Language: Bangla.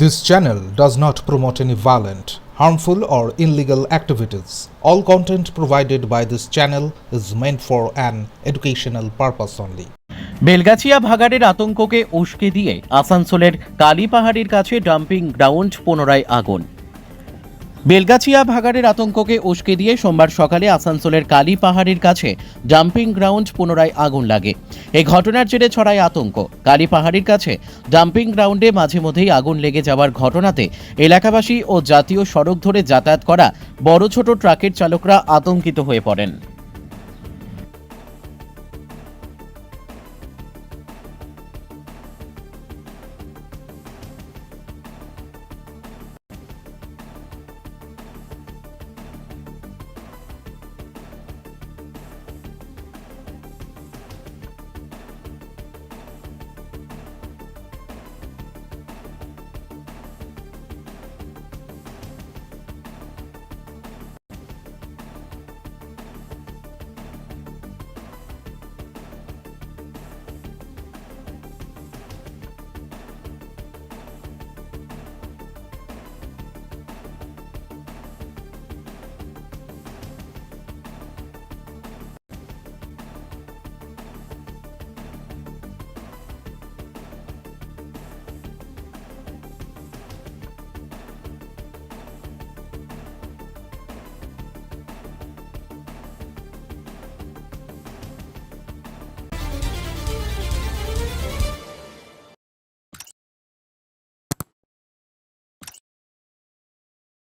This channel does not promote any violent, harmful, or illegal activities. All content provided by this channel is meant for an educational purpose only. Belgachia ভাগাড়ের আতঙ্ককে উস্কে দিয়ে আসানসোলের কালী পাহাড়ির কাছে ডাম্পিং গ্রাউন্ড পুনরায় আগুন বেলগাছিয়া ভাগাড়ের আতঙ্ককে উস্কে দিয়ে সোমবার সকালে আসানসোলের কালী পাহাড়ের কাছে ডাম্পিং গ্রাউন্ড পুনরায় আগুন লাগে। এই ঘটনার জেরে ছড়ায় আতঙ্ক। কালী পাহাড়ের কাছে ডাম্পিং গ্রাউন্ডে মাঝে মধ্যেই আগুন লেগে যাওয়ার ঘটনাতে এলাকাবাসী ও জাতীয় সড়ক ধরে যাতায়াত করা বড় ছোট ট্রাকের চালকরা আতঙ্কিত হয়ে পড়েন।